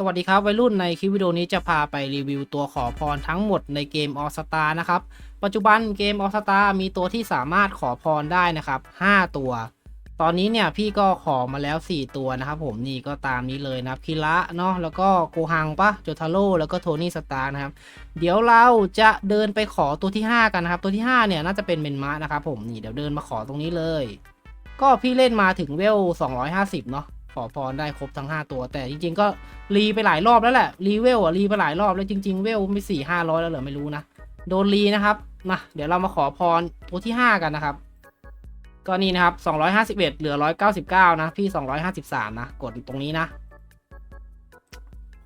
สวัสดีครับวัยรุ่นในคลิปวิดีโอนี้จะพาไปรีวิวตัวขอพรทั้งหมดในเกม All Star นะครับ ปัจจุบันเกม All Star มีตัวที่สามารถขอพรได้นะครับ 5 ตัว ตอนนี้เนี่ยพี่ก็ขอมาแล้ว 4 ตัวนะครับผมนี่ก็ตามนี้เลยนะคิระเนาะแล้วก็โกฮังปะโจทาโร่แล้วก็โทนี่สตาร์นะครับ เดี๋ยวเราจะเดินไปขอตัวที่ 5 กันนะครับ ตัวที่ 5 เนี่ยน่าจะเป็นเมนมะนะครับผมนี่เดี๋ยวเดินมาขอตรงนี้เลย ก็พี่เล่นมาถึงเวล250 เนาะ ขอพรได้ครบทั้ง 5 ตัว แต่จริงๆก็รีไปหลายรอบแล้วแหละรีเวลอะรีไปหลายรอบแล้วจริง ๆ เวลไม่สี่ห้าร้อยแล้วเหรอไม่รู้นะโดนรีนะครับมาเดี๋ยวเรามาขอพรตัวที่ 5 กันนะครับ ก็นี่นะครับ 251 เหลือ 199 นะ พี่ 253 นะ กดตรงนี้นะ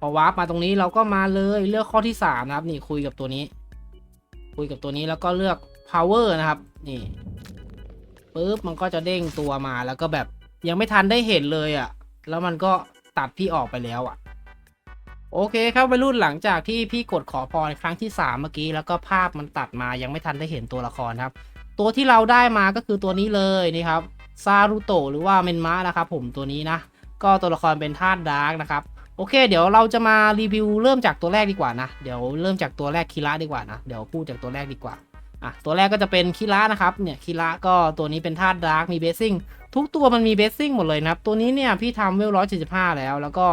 พอวาร์ปมาตรงนี้เราก็มาเลยเลือกข้อที่ 3 นะครับ นี่คุยกับตัวนี้ คุยกับตัวนี้แล้วก็เลือก power นะครับ นี่ปุ๊บมันก็จะเด้งตัวมาแล้วก็แบบ ยังไม่ทันได้เห็นเลยอะ่ะ แล้วมันก็ตัดพี่ออกไปแล้วอะ่ะ โอเคครับวัยรุ่นหลังจากที่พี่กดขอพรครั้งที่ 3 เมื่อกี้ แล้วก็ภาพมันตัดมายังไม่ทันได้เห็นตัวละครครับ ตัวที่เราได้มาก็คือตัวนี้เลยนี่ครับซารุโตหรือว่าเมนมะนะครับผมตัวนี้นะ ก็ตัวละครเป็นธาตุดาร์กนะครับโอเค เดี๋ยวเราจะมารีวิวเริ่มจากตัวแรกดีกว่านะ เดี๋ยวเริ่มจากตัวแรกคิระดีกว่านะ เดี๋ยวพูดจากตัวแรกดีกว่า อะตัวแรกก็จะเป็นคิระนะครับเนี่ยคิระก็ตัวนี้เป็นธาตุดาร์กมีเบสซิ่งทุกตัวมันมีเบสซิ่งหมดเลยนะครับ ตัวนี้เนี่ยพี่ทำเวลร้อยเจ็ดสิบห้าแล้ว แล้วก็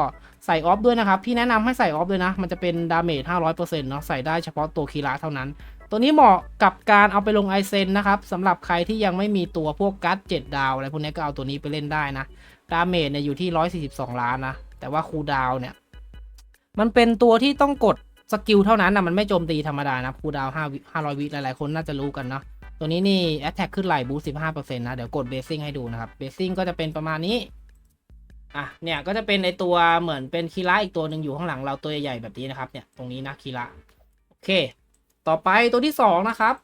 ใส่ออฟด้วยนะครับ พี่แนะนำให้ใส่ออฟด้วยนะ มันจะเป็นดาเมจห้าร้อยเปอร์เซ็นต์เนาะใส่ได้เฉพาะตัวคิระเท่านั้น ตัวนี้เหมาะกับการเอาไปลงไอเซนนะครับสำหรับใครที่ยังไม่มีตัวพวกกัตเจ็ดดาวอะไรพวกนี้ก็เอาตัวนี้ไปเล่นได้นะดาเมจเนี่ยอยู่ที่ร้อยสี่สิบสองล้านนะแต่ว่าคูดาวเนี่ยมันเป็นตัวที่ต้องกด สกิลเท่านั้นนะมันไม่โจมตีธรรมดานะคูดาวห้าห้าร้อยวิหลายๆคนน่าจะรู้กันเนาะตัวนี้นี่ attack ขึ้นไหลบูสิบห้าเปอร์เซ็นต์นะ เดี๋ยวกดเบสซิ่งให้ดูนะครับเบสซิ่งก็จะเป็นประมาณนี้ อะเนี่ยก็จะเป็นในตัวเหมือนเป็นคีระอีกตัวหนึ่งอยู่ข้างหลังเราตัวใหญ่ๆแบบนี้นะครับเนี่ยตรงนี้นะคีระโอเค ต่อไปตัวที่สองนะครับ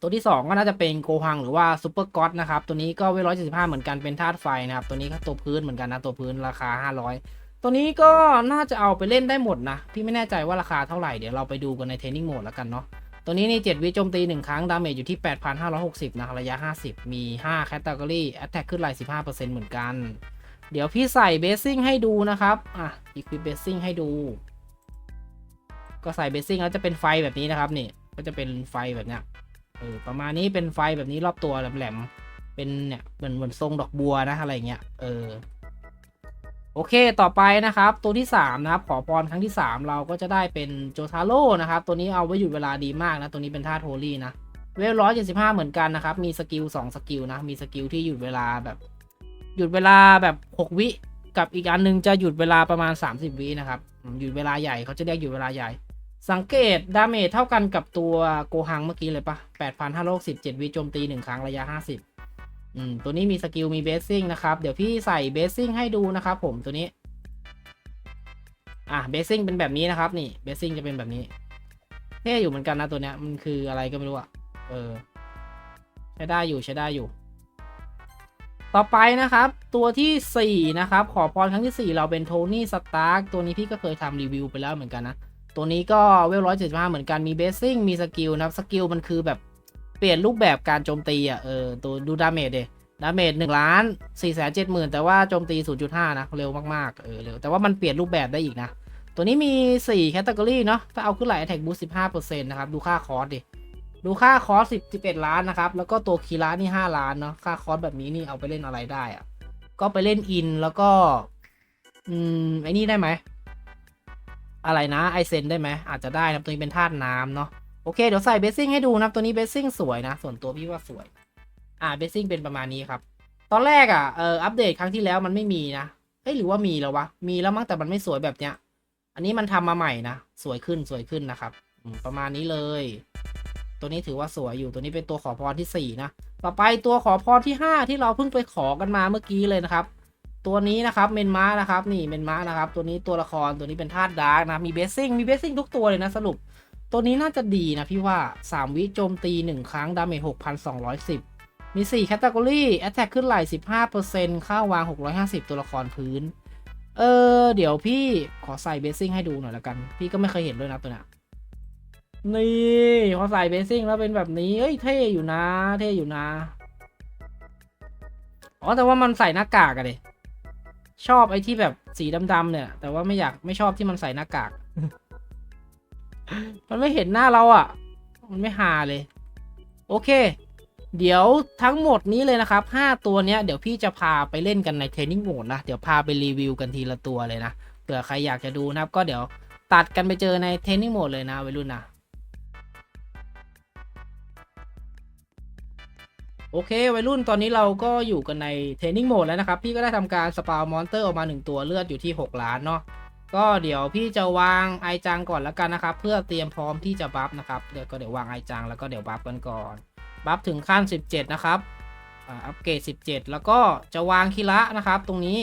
ตัวที่สองก็น่าจะเป็นโกฮังหรือว่าซูเปอร์ก็อตนะครับตัวนี้ก็เวลร้อยเจ็ดสิบห้าเหมือนกันเป็นธาตุไฟนะครับตัวนี้ก็ตัวพื้นเหมือนกันนะตัวพื้นราคาห้าร้อย ตัวนี้ก็น่าจะเอาไปเล่นได้หมดนะ พี่ไม่แน่ใจว่าราคาเท่าไหร่ เดี๋ยวเราไปดูกันในเทรนนิ่งโหมดแล้วกันเนาะ ตัวนี้นี่7วิโจมตี 1 ครั้ง ดาเมจอยู่ที่ 8,560 นะ ระยะ 50 มี 5 แคตตากรีแอตแทกขึ้นไหล15%เหมือนกัน เดี๋ยวพี่ใส่เบสซิ่งให้ดูนะครับ อะอีกวิเบสซิ่งให้ดู ก็ใส่เบสซิ่งแล้วจะเป็นไฟแบบนี้นะครับนี่ ก็จะเป็นไฟแบบเนี้ยเออประมาณนี้เป็นไฟแบบนี้รอบตัวแหลมๆ เป็นเนี่ยเหมือนเหมือนทรงดอกบัวนะอะไรเงี้ย เออ โอเคต่อไปนะครับ ตัวที่ 3 นะครับ ขอพรครั้งที่ 3 เราก็จะได้เป็นโจทาโร่นะครับ ตัวนี้เอาไว้หยุดเวลาดีมากนะ ตัวนี้เป็นท่าโทลี่นะ เวลร้อยเจ็ดสิบห้าเหมือนกันนะครับ มีสกิล2สกิลนะ มีสกิลที่หยุดเวลาแบบ หยุดเวลาแบบ6วิ กับอีกอันหนึงจะหยุดเวลาประมาณ 30 วินะครับ หยุดเวลาใหญ่เขาจะเรียกหยุดเวลาใหญ่ สังเกตดาเมจเท่ากันกับตัวโกหังเมื่อกี้เลยปะ8,567วิโจมตี1ครั้งระยะ 50 อืมตัวนี้มีสกิลมีเบสซิ่งนะครับ เดี๋ยวพี่ใส่เบสซิ่งให้ดูนะครับผมตัวนี้ อะเบสซิ่งเป็นแบบนี้นะครับ นี่เบสซิ่งจะเป็นแบบนี้เท่อยู่เหมือนกันนะตัวเนี้ยมันคืออะไรก็ไม่รู้อะเออ ใช้ได้อยู่ใช้ได้อยู่ ต่อไปนะครับ ตัวที่ 4 นะครับ ขอพรครั้งที่ 4 เราเป็นโทนี่สตาร์กตัวนี้พี่ก็เคยทำรีวิวไปแล้วเหมือนกันนะ ตัวนี้ก็เวลร้อยเจ็ดสิบห้าเหมือนกันมีเบสซิ่งมีสกิลนะครับสกิลมันคือแบบ เปลี่ยนรูปแบบการโจมตีอะเออตัวดูดาเมจเดดาเมจหนึ่งล้านสี่แสนเจ็ดหมื่นแต่ว่าโจมตีศูนย์จุดห้านะ เร็วมากๆเออเร็วแต่ว่ามันเปลี่ยนรูปแบบได้อีกนะ ตัวนี้มี4แคตตากรีเนาะถ้าเอาขึ้นไหลแท็กบูสิบห้าเปอร์เซ็นต์นะครับ ดูค่าคอร์สดิ ดูค่าคอร์สสิบสิบเอ็ดล้านนะครับ แล้วก็ตัวคีระนี่ห้าล้านเนาะค่าคอร์สแบบนี้นี่เอาไปเล่นอะไรได้อะก็ไปเล่นอินแล้วก็ อืมไอ้นี่ได้ไหมอะไรนะไอเซนได้ไหมอาจจะได้นะครับตัวนี้เป็นธาตุน้ำเนาะ โอเค เดี๋ยวใส่เบสซิ่งให้ดูนะครับตัวนี้เบสซิ่งสวยนะ ส่วนตัวพี่ว่าสวย อ่าเบสซิ่งเป็นประมาณนี้ครับ ตอนแรกอะเอออัปเดตครั้งที่แล้วมันไม่มีนะเอ้ยหรือว่ามีแล้ววะมีแล้วมั้งแต่มันไม่สวยแบบเนี้ย อันนี้มันทำมาใหม่นะสวยขึ้นสวยขึ้นนะครับประมาณนี้เลย ตัวนี้ถือว่าสวยอยู่ตัวนี้เป็นตัวขอพรที่สี่นะ ต่อไปตัวขอพรที่ห้าที่เราเพิ่งไปขอกันมาเมื่อกี้เลยนะครับ ตัวนี้นะครับเมนม้านะครับ นี่เมนม้านะครับ ตัวนี้ตัวละครตัวนี้เป็นธาตุดาร์กนะมีเบสซิ่งมีเบสซิ่งทุกตัวเลยนะสรุป ตัวนี้น่าจะดีนะพี่ว่า 3 วิโจมตี 1 ครั้ง ดาเมจ6,210 มี 4 แคตตากรีแอตแทกขึ้นไหล15%ค่าวาง 650 ตัวละครพื้น เออ เดี๋ยวพี่ขอใส่เบสซิ่งให้ดูหน่อยละกัน พี่ก็ไม่เคยเห็นด้วยนะตัวนี้นี่พอใส่เบสซิ่งแล้วเป็นแบบนี้เอ้ยเท่อยู่นะ เท่อยู่นะ อ๋อแต่ว่ามันใส่หน้ากากอะดิชอบไอ้ที่แบบสีดำๆเนี่ย แต่ว่าไม่อยากไม่ชอบที่มันใส่หน้ากาก มันไม่เห็นหน้าเราอะ่ะ มันไม่ฮาเลย โอเค เดี๋ยวทั้งหมดนี้เลยนะครับ 5 ตัวเนี้ยเดี๋ยวพี่จะพาไปเล่นกันในเทรนนิ่งโหมดนะ เดี๋ยวพาไปรีวิวกันทีละตัวเลยนะเผื่อใครอยากจะดูนะครับ ก็เดี๋ยวตัดกันไปเจอในเทรนนิ่งโหมดเลยนะวัยรุ่นนะโอเควัยรุ่นตอนนี้เราก็อยู่กันในเทรนนิ่งโหมดแล้วนะครับ พี่ก็ได้ทำการสปาวมอนเตอร์ออกมา 1 ตัวเลือดอยู่ที่ 6 ล้านเนาะ ก็เดี๋ยวพี่จะวางไอจังก่อนแล้วกันนะครับ เพื่อเตรียมพร้อมที่จะบัฟนะครับเดี๋ยวก็เดี๋ยววางไอจังแล้วก็เดี๋ยวบัฟกันก่อนบัฟถึงขั้น 17 นะครับอัปเกรด 17 แล้วก็จะวางคิระนะครับ ตรงนี้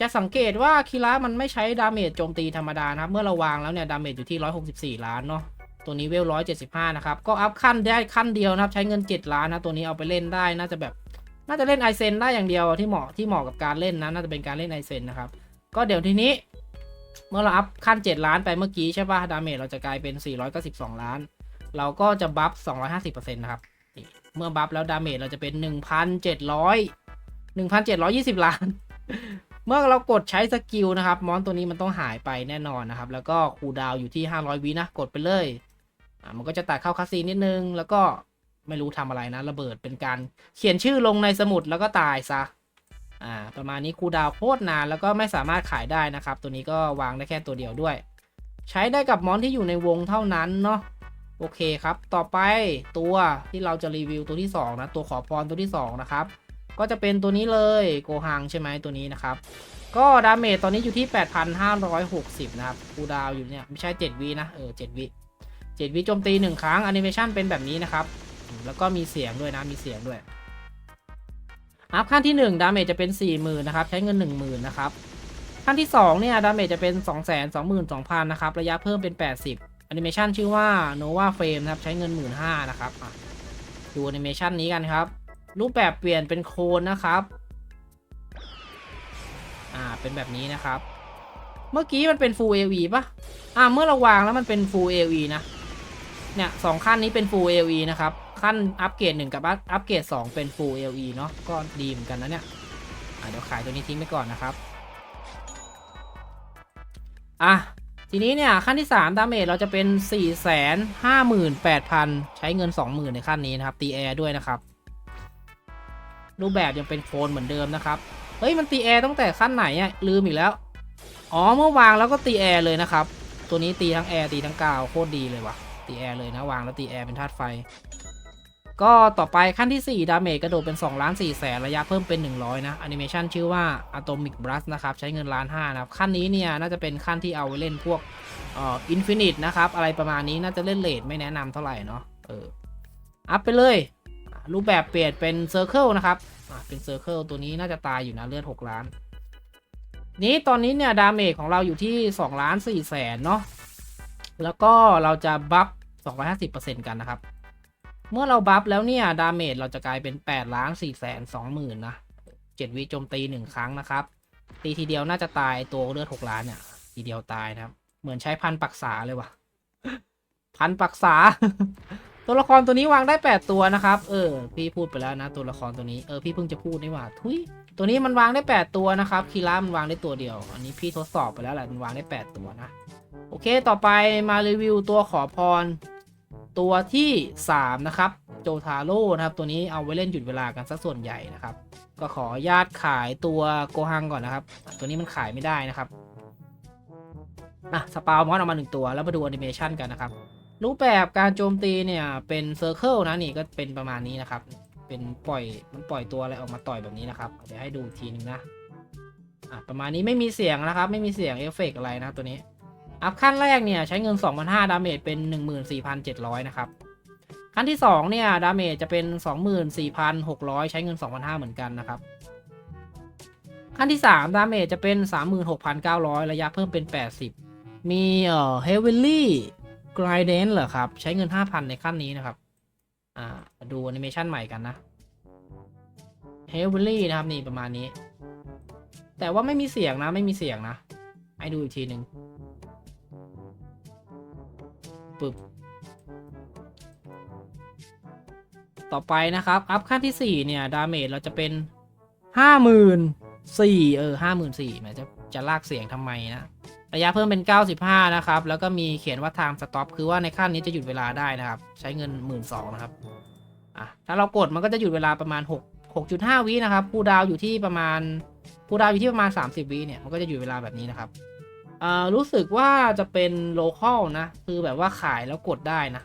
จะสังเกตว่าคิระมันไม่ใช้ดาเมจโจมตีธรรมดานะครับ เมื่อเราวางแล้วเนี่ยดาเมจอยู่ที่ 164 ล้านเนาะตัวนี้เวล 175 นะครับ ก็อัพขั้นได้ขั้นเดียวนะครับ ใช้เงิน 7 ล้านนะตัวนี้เอาไปเล่นได้น่าจะแบบ น่าจะเล่นไอเซนได้อย่างเดียวที่เหมาะที่เหมาะกับการเล่นนะน่าจะเป็นการเล่นไอเซนนะครับ ก็เดี๋ยวทีนี้ เมื่อเราอัพขั้น 7 ล้านไปเมื่อกี้ใช่ป่ะ ดาเมจเราจะกลายเป็น 492 ล้าน เราก็จะบัฟ 250%นะครับ เมื่อบัฟแล้วดาเมจเราจะเป็น 1,700 1,720 ล้าน เมื่อเรากดใช้สกิลนะครับ มอนตัวนี้มันต้องหายไปแน่นอนนะครับ แล้วก็คูดาวอยู่ที่ 500 วินะ กดไปเลยอ่ามันก็จะตัดเข้าคาซีนนิดนึง แล้วก็ไม่รู้ทำอะไรนะ ระเบิดเป็นการเขียนชื่อลงในสมุดแล้วก็ตายซะ อ่าประมาณนี้คูดาวโคตรนานแล้วก็ไม่สามารถขายได้นะครับ ตัวนี้ก็วางได้แค่ตัวเดียวด้วย ใช้ได้กับมอนที่อยู่ในวงเท่านั้นเนาะโอเคครับ ต่อไปตัวที่เราจะรีวิวตัวที่ 2 นะ ตัวขอพรตัวที่ 2 นะครับ ก็จะเป็นตัวนี้เลยโกฮังใช่ไหมตัวนี้นะครับ ก็ดาเมจตอนนี้อยู่ที่ 8,560 นะครับคูดาวอยู่เนี่ย ไม่ใช่ 7วินะเออ7วิ7วิโจมตี 1 ครั้งแอนิเมชันเป็นแบบนี้นะครับ แล้วก็มีเสียงด้วยนะมีเสียงด้วย อัพขั้นที่ 1 ดาเมจจะเป็น 40,000นะครับใช้เงิน 10,000นะครับขั้นที่2เนี่ยดาเมจจะเป็น 222,000นะครับระยะเพิ่มเป็น 80แอนิเมชันชื่อว่า Nova Frame นะครับใช้เงิน 15,000นะครับดูแอนิเมชันนี้กันครับ รูปแบบเปลี่ยนเป็นโคนนะครับอ่าเป็นแบบนี้นะครับ เมื่อกี้มันเป็น Full AV ปะอ่าเมื่อเราวางแล้วมันเป็น Full AV นะเนี่ยสองขั้นนี้เป็น Full AV นะครับ ขั้นอัปเกรด1กับอัปอัปเกรด2เป็น Full AV เนาะก็ดีเหมือนกันนะเนี่ยเดี๋ยวขายตัวนี้ทิ้งไปก่อนนะครับอะทีนี้เนี่ยขั้นที่ 3 ดาเมจเราจะเป็น 4 5 8 0 0 0 ใช้เงิน 20,000 ในขั้นนี้นะครับ ตีแอร์ด้วยนะครับ รูปแบบยังเป็นโคนเหมือนเดิมนะครับ เฮ้ย มันตีแอร์ตั้งแต่ขั้นไหนอะลืมอีกแล้ว อ๋อเมื่อวางแล้วก็ตีแอร์เลยนะครับ ตัวนี้ตีทั้งแอร์ตีทั้งกาวโคตรดีเลยว่ะตีแอร์เลยนะวางแล้วตีแอร์เป็นธาตุไฟ ก็ต่อไปขั้นที่ 4 ดาเมจกระโดดเป็น 2 ล้าน4แสนระยะเพิ่มเป็น 100 นะแอนิเมชันชื่อว่า Atomic Blast นะครับ ใช้เงินล้านห้านะครับ ขั้นนี้เนี่ย น่าจะเป็นขั้นที่เอาไว้เล่นพวกอินฟินิตนะครับ อะไรประมาณนี้น่าจะเล่นเลทไม่แนะนำเท่าไหร่เนาะเอออัพไปเลย รูปแบบเปลี่ยนเป็นเซอร์เคิลนะครับเป็นเซอร์เคิลตัวนี้น่าจะตายอยู่นะเลือด 6 ล้าน นี้ตอนนี้เนี่ย ดาเมจของเราอยู่ที่2ล้าน4แสนเนาะแล้วก็เราจะบัฟ250%กันนะครับ เมื่อเราบัฟแล้วเนี่ย ดาเมจเราจะกลายเป็น8ล้าน4แสน2หมื่นนะ7วิโจมตี 1 ครั้งนะครับ ตีทีเดียวน่าจะตายตัวเลือด 6 ล้านเนี่ย ทีเดียวตายนะครับ เหมือนใช้พันปักษาเลยว่ะ พันปักษา ตัวละครตัวนี้วางได้ 8 ตัวนะครับ เออ พี่พูดไปแล้วนะ ตัวละครตัวนี้ เออ พี่เพิ่งจะพูดนี่หว่า ทุย ตัวนี้มันวางได้ 8 ตัวนะครับ คีรามันวางได้ตัวเดียว อันนี้พี่ทดสอบไปแล้วแหละ มันวางได้ 8 ตัวนะ โอเค ต่อไปมารีวิวตัวขอพร ตัวที่ 3 นะครับ โจทาโร่นะครับ ตัวนี้เอาไว้เล่นหยุดเวลากันซะส่วนใหญ่นะครับ ก็ขออนุญาตขายตัวโกฮังก่อนนะครับ ตัวนี้มันขายไม่ได้นะครับอะสปาวมอนออกมาหนึ่งตัวแล้วมาดูแอนิเมชันกันนะครับ รูปแบบการโจมตีเนี่ยเป็นเซอร์เคิลนะนี่ก็เป็นประมาณนี้นะครับ เป็นปล่อยมันปล่อยตัวอะไรออกมาต่อยแบบนี้นะครับ เดี๋ยวให้ดูอีกทีนึงนะอะประมาณนี้ไม่มีเสียงนะครับ ไม่มีเสียงเอฟเฟกต์อะไรนะตัวนี้ อัพขั้นแรกเนี่ยใช้เงิน 2,500 ดาเมจเป็น 14,700 นะครับ ขั้นที่ 2 เนี่ย ดาเมจจะเป็น 24,600 ใช้เงิน 2,500 เหมือนกันนะครับ ขั้นที่ 3 ดาเมจจะเป็น 36,900 ระยะเพิ่มเป็น 80 มีเอ่อ Heavily Gradient เหรอครับ ใช้เงิน 5,000 ในขั้นนี้นะครับ อ่าดูแอนิเมชันใหม่กันนะ Heavily นะครับนี่ประมาณนี้ แต่ว่าไม่มีเสียงนะไม่มีเสียงนะ ให้ดูอีกทีหนึ่ง ปึ๊บต่อไปนะครับ อัพขั้นที่ 4 เนี่ย ดาเมจเราจะเป็น50,000สี่เออห้าหมื่นสี่แหมจะจะลากเสียงทำไมนะ ระยะเพิ่มเป็น 95 นะครับ แล้วก็มีเขียนว่า time stop คือว่าในขั้นนี้จะหยุดเวลาได้นะครับ ใช้เงิน 1 2ื่นนะครับอะถ้าเรากดมันก็จะหยุดเวลาประมาณ 6 6.5 วินะครับคูดาวอยู่ที่ประมาณคูดาวอยู่ที่ประมาณ 30 วิเนี่ย มันก็จะหยุดเวลาแบบนี้นะครับ อ่ารู้สึกว่าจะเป็น local นะ คือแบบว่าขายแล้วกดได้นะ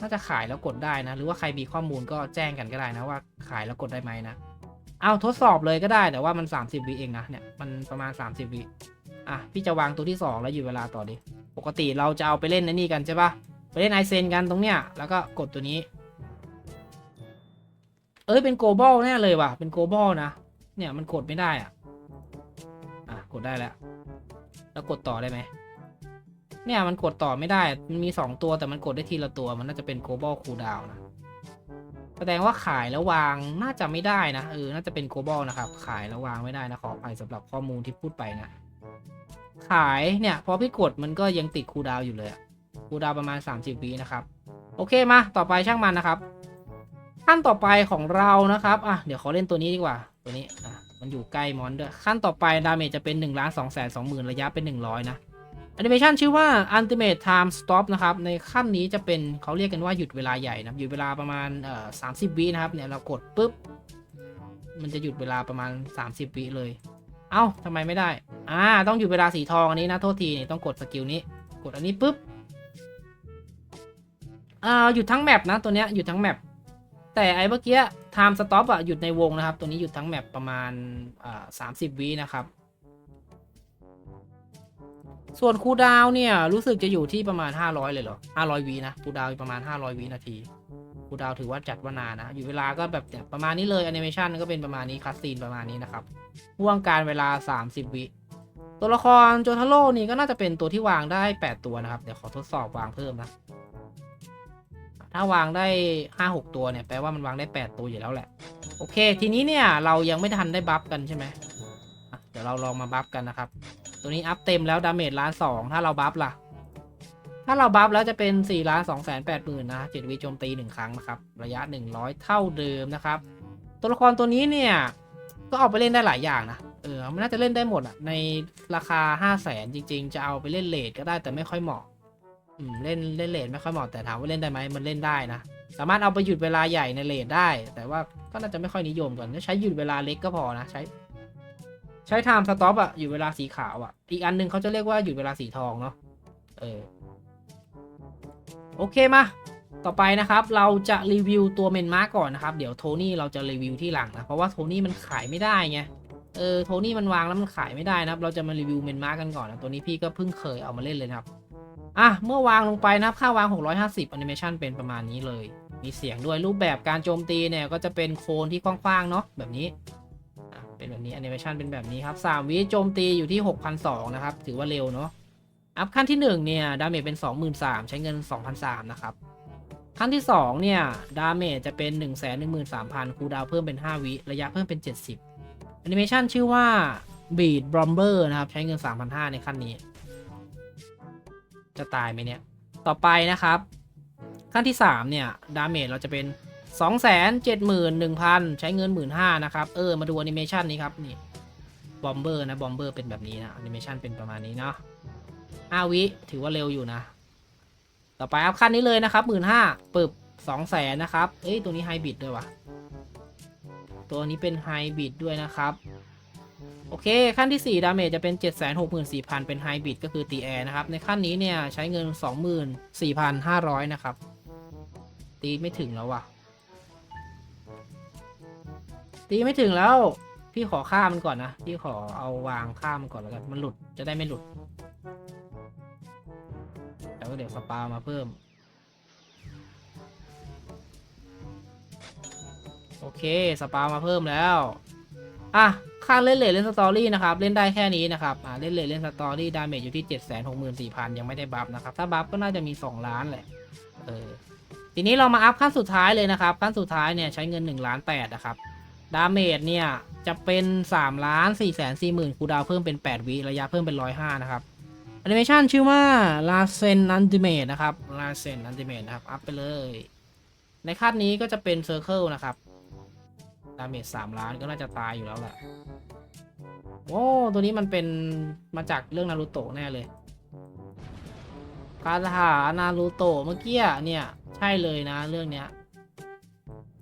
น่าจะขายแล้วกดได้นะ หรือว่าใครมีข้อมูลก็แจ้งกันก็ได้นะว่าขายแล้วกดได้ไหมนะเอาทดสอบเลยก็ได้แต่ว่ามัน 30วิเองนะเนี่ยมันประมาณ 30วิอะพี่จะวางตัวที่ 2 แล้วหยุดเวลาต่อดิปกติเราจะเอาไปเล่นในนี่กันใช่ปะไปเล่นไอเซนกันตรงเนี้ยแล้วก็กดตัวนี้ เอ้ยเป็นโกลบอลแน่เลยว่ะเป็นโกลบอลนะเนี่ยมันกดไม่ได้อะอะกดได้แล้ว แล้วกดต่อได้ไหมเนี่ยมันกดต่อไม่ได้ มันมี 2 ตัวแต่มันกดได้ทีละตัว มันน่าจะเป็น global cooldown นะ แสดงว่าขายแล้ววางน่าจะไม่ได้นะเออ น่าจะเป็น global นะครับ ขายแล้ววางไม่ได้นะขออภัยสำหรับข้อมูลที่พูดไปนะ ขายเนี่ยพอพี่กดมันก็ยังติดคูดาวอยู่เลยคูดาวประมาณ 30วินะครับ โอเคมาต่อไปช่างมันนะครับขั้นต่อไปของเรานะครับ อะ เดี๋ยวขอเล่นตัวนี้ดีกว่า ตัวนี้อะ มันอยู่ใกล้มอนด้วย ขั้นต่อไปดาเมจจะเป็น1ล้าน2แสน2หมื่นระยะเป็น 100 นะแอนิเมชันชื่อว่า Ultimate Time Stop นะครับ ในขั้นนี้จะเป็นเขาเรียกกันว่าหยุดเวลาใหญ่นะ หยุดเวลาประมาณเอ่อ30วินะครับ เนี่ยเรากดปุ๊บ มันจะหยุดเวลาประมาณ 30วิเลย เอ้าทำไมไม่ได้ อ่า ต้องอยู่เวลาสีทองอันนี้นะ โทษทีนี่ต้องกดสกิลนี้ กดอันนี้ปุ๊บ อ่า หยุดทั้งแมปนะ ตัวเนี้ยหยุดทั้งแมป แต่ไอ้เมื่อกี้ time stop อะหยุดในวงนะครับ ตัวนี้หยุดทั้งแมปประมาณสามสิบวินะครับ ส่วนคูดาวเนี่ยรู้สึกจะอยู่ที่ประมาณ 500 เลยเหรอ 500วินะคูดาวประมาณ 500วินาทีคูดาวถือว่าจัดว่านานนะ อยู่เวลาก็แบบเนี่ยประมาณนี้เลยแอนิเมชันก็เป็นประมาณนี้คัสซีนประมาณนี้นะครับห่วงการเวลา 30 วิตัวละครโจทาโร่นี่ก็น่าจะเป็นตัวที่วางได้ 8 ตัวนะครับ เดี๋ยวขอทดสอบวางเพิ่มนะ ถ้าวางได้ 5-6 ตัวเนี่ยแปลว่ามันวางได้ 8 ตัวอยู่แล้วแหละ โอเค ทีนี้เนี่ยเรายังไม่ทันได้บัฟกันใช่ไหมเดี๋ยวเราลองมาบัฟกันนะครับ ตัวนี้อัพเต็มแล้วดาเมจล้านสองถ้าเราบัฟล่ะ ถ้าเราบัฟแล้วจะเป็น4ล้าน2แสน8หมื่นนะ7วิโจมตี1ครั้งนะครับ ระยะ 100 เท่าเดิมนะครับ ตัวละครตัวนี้เนี่ยก็เอาไปเล่นได้หลายอย่างนะ เออ มันน่าจะเล่นได้หมดอะในราคา 5 0 0แสนจริง ๆ จะเอาไปเล่นเลดก็ได้แต่ไม่ค่อยเหมาะ อืมเล่นเล่นเลดไม่ค่อยเหมาะแต่ถามว่าเล่นได้ไหมมันเล่นได้นะ สามารถเอาไปหยุดเวลาใหญ่ในเลดได้ แต่ว่าก็น่าจะไม่ค่อยนิยมกันใช้หยุดเวลาเล็กก็พอนะใช้ ใช้ time stop อะหยุดเวลาสีขาวอะอีกอันหนึงเขาจะเรียกว่าหยุดเวลาสีทองเนาะเออโอเคมา ต่อไปนะครับเราจะรีวิวตัวเมนมาร์กก่อนนะครับ เดี๋ยวโทนี่เราจะรีวิวที่หลังนะเพราะว่าโทนี่มันขายไม่ได้ไงเออโทนี่มันวางแล้วมันขายไม่ได้นะครับ เราจะมารีวิวเมนมาร์กกันก่อนนะตัวนี้พี่ก็เพิ่งเคยเอามาเล่นเลยนะครับ อะ เมื่อวางลงไปนะครับ ค่าวาง 650แอนิเมชันเป็นประมาณนี้เลย มีเสียงด้วยรูปแบบการโจมตีเนี่ย ก็จะเป็นโคนที่กว้างๆ เนาะแบบนี้ เป็นแบบนี้แอนิเมชันเป็นแบบนี้ครับ 3 วิโจมตีอยู่ที่ 6,200 นะครับ ถือว่าเร็วเนาะ อัพขั้นที่ 1 เนี่ย ดาเมจเป็น 23,000 ใช้เงิน 2,300 นะครับ ขั้นที่ 2 เนี่ย ดาเมจจะเป็น 113,000 คูดาวเพิ่มเป็น 5 วิ ระยะเพิ่มเป็น 70แอนิเมชันชื่อว่า Beat Bomber นะครับ ใช้เงิน 3,500 ในขั้นนี้ จะตายไหมเนี่ย ต่อไปนะครับ ขั้นที่ 3 เนี่ย ดาเมจเราจะเป็น 271,000 ใช้เงิน 15,000นะครับ เออ มาดูแอนิเมชันนี้ครับนี่บอมเบอร์นะบอมเบอร์เป็นแบบนี้นะแอนิเมชันเป็นประมาณนี้เนาะ5วิถือว่าเร็วอยู่นะ ต่อไปอัพขั้นนี้เลยนะครับ 15,000ปึบ200,000นะครับ เอ้ย ตัวนี้ไฮบริดด้วยวะตัวนี้เป็นไฮบริดด้วยนะครับ โอเค ขั้นที่ 4 ดาเมจจะเป็น 764,000 เป็นไฮบริดก็คือตีแอร์นะครับ ในขั้นนี้เนี่ย ใช้เงิน 24,500 นะครับ ตีไม่ถึงแล้วว่ะ ตีไม่ถึงแล้ว พี่ขอฆ่ามมันก่อนนะ พี่ขอเอาวางฆ่ามันก่อนแล้วกัน มันหลุดจะได้ไม่หลุด แล้วก็เดี๋ยวสปามาเพิ่ม โอเค สปามาเพิ่มแล้ว อะค่าเล่นเลทเล่นสตอรี่นะครับ เล่นได้แค่นี้นะครับอ่าเล่นเลทเล่นสตอรี่ดาเมจอยู่ที่ 764,000 ยังไม่ได้บัฟนะครับ ถ้าบัฟก็น่าจะมี 2 ล้านแหละเออทีนี้เรามาอัพขั้นสุดท้ายเลยนะครับ ขั้นสุดท้ายเนี่ยใช้เงิน1ล้าน8นะครับดาเมจเนี่ยจะเป็น3ล้าน4แสน4หมื่นคูดาวเพิ่มเป็น 8 วิระยะเพิ่มเป็น 105 นะครับแอนิเมชันชื่อว่าลาเซนอันติเมตนะครับลาเซนอันติเมตนะครับ อัพไปเลย ในขั้นนี้ก็จะเป็นเซอร์เคิลนะครับาเมจสามล้านก็น่าจะตายอยู่แล้วแหละโอ้ตัวนี้มันเป็นมาจากเรื่องนารูโตะแน่เลยคาถานารูโตะเมื่อกี้เนี่ยใช่เลยนะเรื่องเนี้ย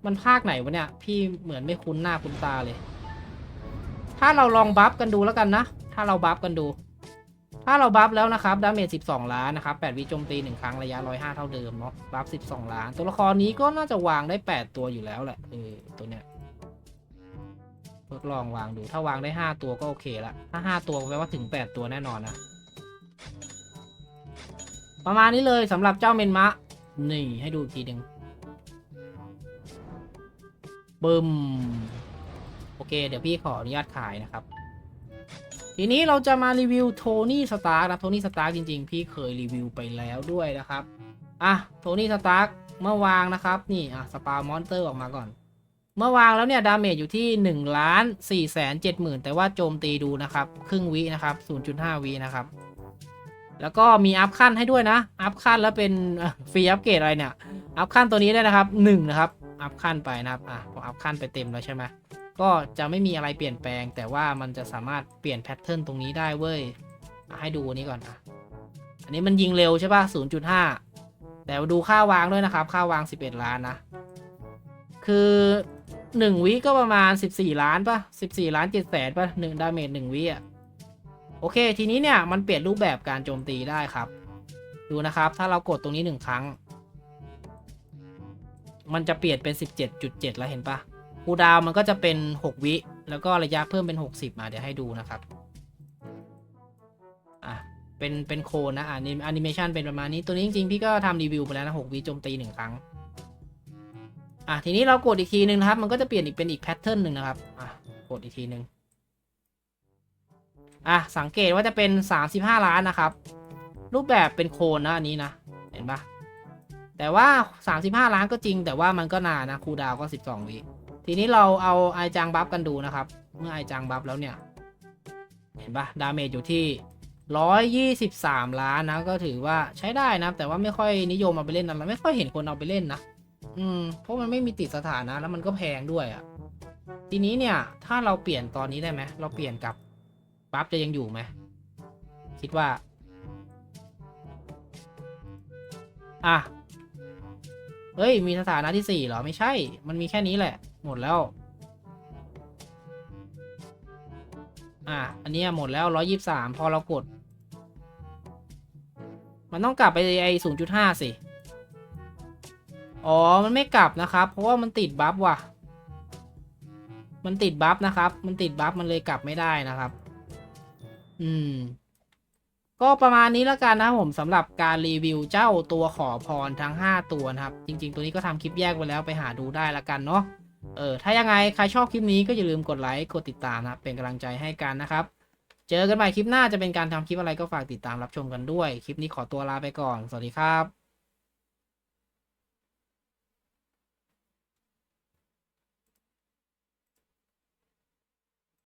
มันภาคไหนวะเนี่ย พี่เหมือนไม่คุ้นหน้าคุ้นตาเลย ถ้าเราลองบัฟกันดูแล้วกันนะ ถ้าเราบัฟกันดู ถ้าเราบัฟแล้วนะครับดาเมจ12 ล้านนะครับ8วิโจมตี 1 ครั้งระยะ 105 เท่าเดิมเนาะบัฟ12 ล้าน ตัวละครนี้ก็น่าจะวางได้ 8 ตัวอยู่แล้วแหละเออตัวเนี้ย ทดลองวางดูถ้าวางได้ 5 ตัวก็โอเคละถ้า 5 ตัวแปลว่าถึง 8 ตัวแน่นอนนะ ประมาณนี้เลยสำหรับเจ้าเมนมะ นี่ให้ดูอีกทีหนึ่งบึมโอเค เดี๋ยวพี่ขออนุญาตขายนะครับ ทีนี้เราจะมารีวิวโทนี่สตาร์นะโทนี่สตาร์จริง ๆ พี่เคยรีวิวไปแล้วด้วยนะครับ อะ โทนี่สตาร์เมื่อวางนะครับ นี่ อะ สปามอนเตอร์ออกมาก่อน เมื่อวางแล้วเนี่ย ดาเมจอยู่ที่ 1 ล้าน4แสน7หมื่นแต่ว่าโจมตีดูนะครับ ครึ่งวินะครับ 0.5วินะครับ แล้วก็มีอัพขั้นให้ด้วยนะ อัพขั้นแล้วเป็นฟรีอัพเกรดอะไรเนี่ย อัพขั้นตัวนี้ได้นะครับ 1 นะครับ อัพขั้นไปนะครับ อะพออัพขั้นไปเต็มแล้วใช่ไหมก็จะไม่มีอะไรเปลี่ยนแปลง แต่ว่ามันจะสามารถเปลี่ยนแพทเทิร์นตรงนี้ได้เว้ยให้ดูนนี้ก่อนอะอันนี้มันยิงเร็วใช่ป่ะ 0.5 แต่ดูค่าวางด้วยนะครับ ค่าวาง 11 ล้านนะ คือ 1วิก็ประมาณ14ล้านป่ะ14ล้าน7แสนป่ะ1ดาเมจ1วิอะโอเค ทีนี้เนี่ยมันเปลี่ยนรูปแบบการโจมตีได้ครับ ดูนะครับ ถ้าเรากดตรงนี้1ครั้ง มันจะเปลี่ยนเป็น 17.7 แล้วเห็นปะคูดาวมันก็จะเป็น 6 วิ แล้วก็ระยะเพิ่มเป็น 60มาเดี๋ยวให้ดูนะครับอะเป็นเป็นโคนนะอ่านิแอนิเมชันเป็นประมาณนี้ ตัวนี้จริงๆ พี่ก็ทำรีวิวไปแล้วนะ 6 วิโจมตี 1 ครั้ง อะทีนี้เรากดอีกทีนึงนะครับ มันก็จะเปลี่ยนอีกเป็นอีกแพทเทิร์นหนึ่งนะครับอะกดอีกทีนึงอะสังเกตว่าจะเป็น 35 ล้านนะครับ รูปแบบเป็นโคนนะอันนี้นะเห็นปะแต่ว่า 35 ล้านก็จริง แต่ว่ามันก็นานนะคูดาวก็ 12วิทีนี้เราเอาไอจังบัฟกันดูนะครับ เมื่อไอจังบัฟแล้วเนี่ย เห็นปะดาเมจอยู่ที่ 123 ล้านนะก็ถือว่าใช้ได้นะแต่ว่าไม่ค่อยนิยมเอาไปเล่นนะเราไม่ค่อยเห็นคนเอาไปเล่นนะ อืม เพราะมันไม่มีติดสถานะ แล้วมันก็แพงด้วยอะ่ะ ทีนี้เนี่ย ถ้าเราเปลี่ยนตอนนี้ได้ไหม เราเปลี่ยนกับบัฟจะยังอยู่ไหม คิดว่า อะ เฮ้ย มีสถานะที่สี่เหรอ ไม่ใช่ มันมีแค่นี้แหละ หมดแล้ว อะ อันนี้หมดแล้วร้อยี่สามพอเรากด มันต้องกลับไปไอศูนย์จุดห้าสิ อ๋อ มันไม่กลับนะครับ เพราะว่ามันติดบัฟว่ะ มันติดบัฟนะครับ มันติดบัฟมันเลยกลับไม่ได้นะครับ อืม ก็ประมาณนี้แล้วกันนะครับผมสำหรับการรีวิวเจ้าตัวขอพรทั้ง 5 ตัวนะครับ จริง ๆ ตัวนี้ก็ทำคลิปแยกไว้แล้วไปหาดูได้ละกันเนาะ เออ ถ้ายังไงใครชอบคลิปนี้ก็อย่าลืมกดไลค์ กดติดตามนะครับเป็นกำลังใจให้กันนะครับ เจอกันใหม่คลิปหน้าจะเป็นการทำคลิปอะไรก็ฝากติดตามรับชมกันด้วย คลิปนี้ขอตัวลาไปก่อน สวัสดีครับ